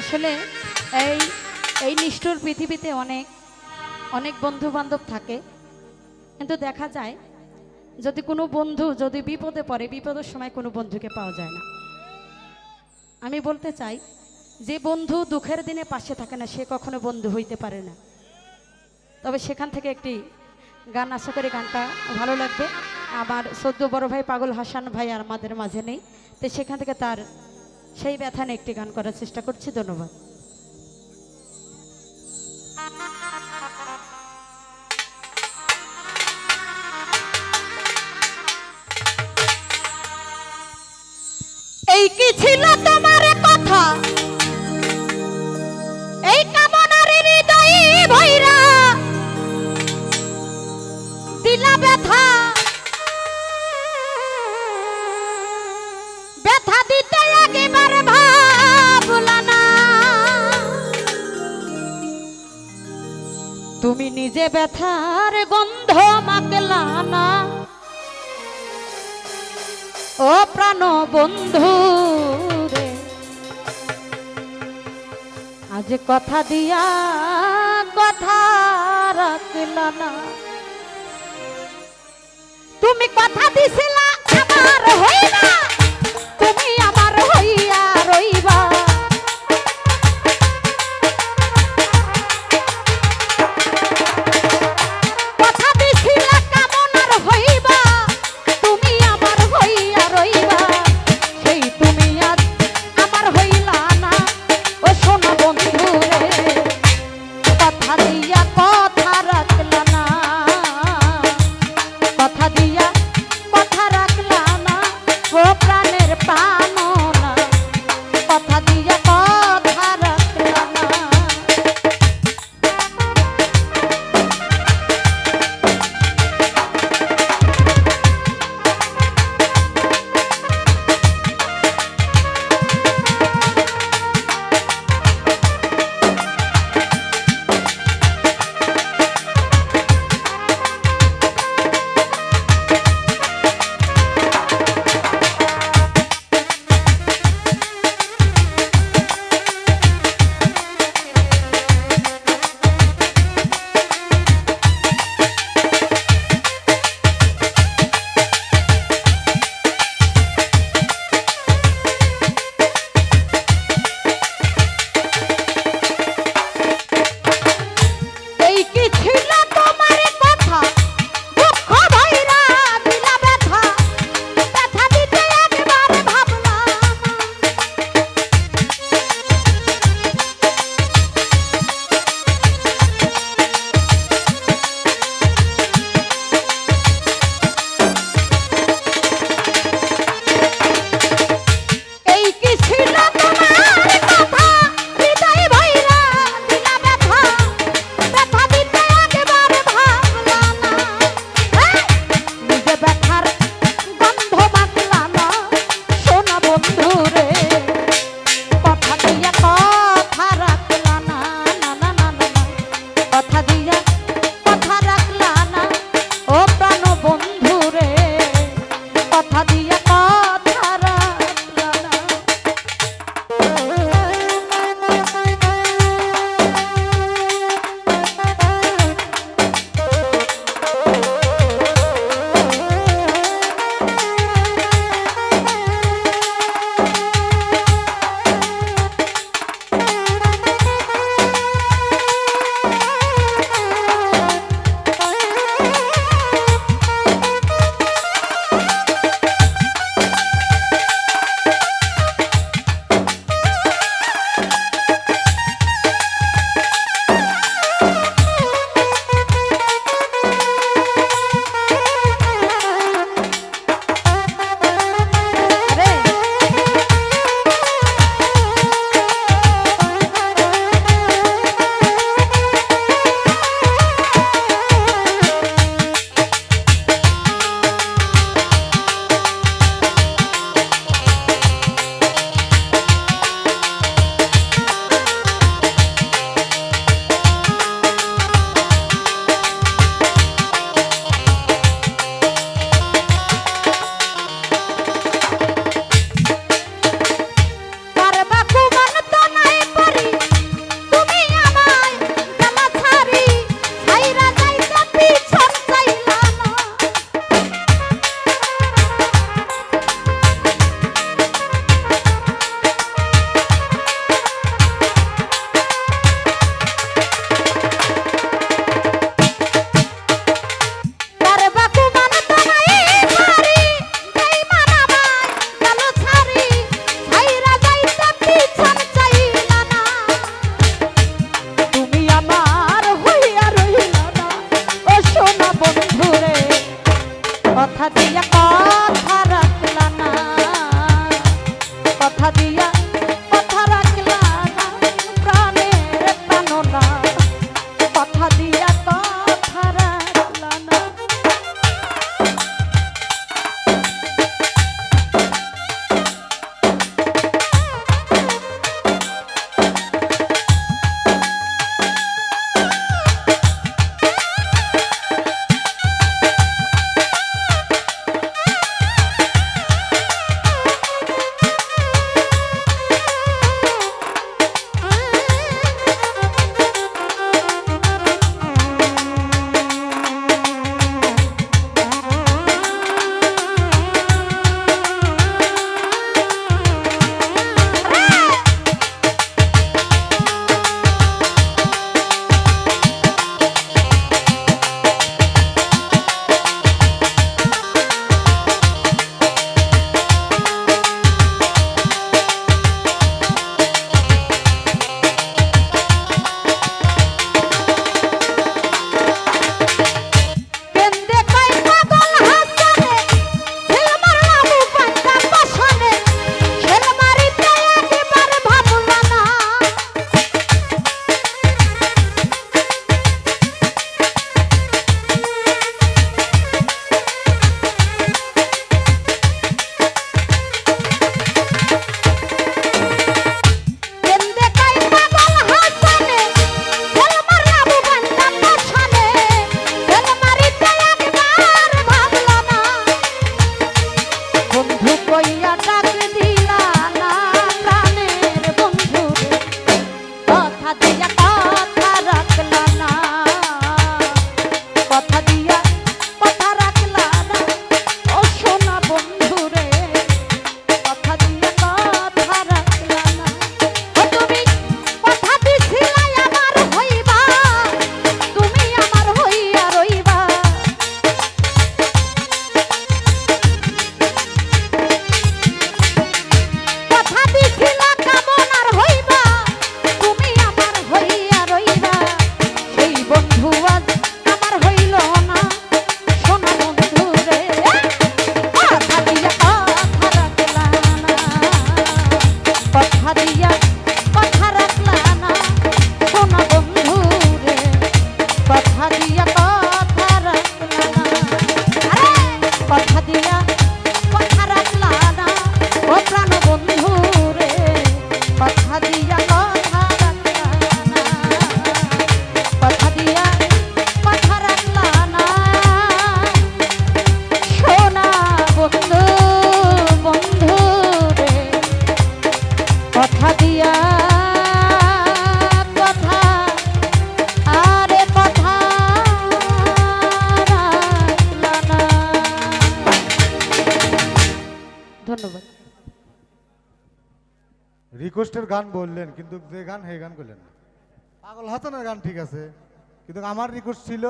আসলে এই এই নিষ্ঠুর পৃথিবীতে অনেক অনেক বন্ধু বান্ধব থাকে। কিন্তু দেখা যায়, যদি কোনো বন্ধু, যদি বিপদে পড়ে, বিপদের সময় কোনো বন্ধুকে পাওয়া যায় না। আমি বলতে চাই, যে বন্ধু দুঃখের দিনে পাশে থাকে না, সে কখনো বন্ধু হইতে পারে না। তবে সেখান থেকে একটি গান, আশা করি গানটা ভালো লাগবে। আমার সদ্য বড় ভাই পাগল হাসান ভাই আর আমাদের মাঝে নেই, তো সেখান থেকে তার সেই ব্যথা নিয়ে একটি গান করার চেষ্টা করছি ধন্যবাদ। এই কি ছিল ব্যথার গন্ধ মাগলা না। ও প্রাণ বন্ধু আজ কথা দিয়া কথা রাখলা না। তুমি কথা দিছিলা, আমার হইবা রিকোয়েস্টের গান বললেন, কিন্তু যে গান হে গান করলেন পাগল হাসানের গান ঠিক আছে, কিন্তু আমার রিকোয়েস্ট ছিল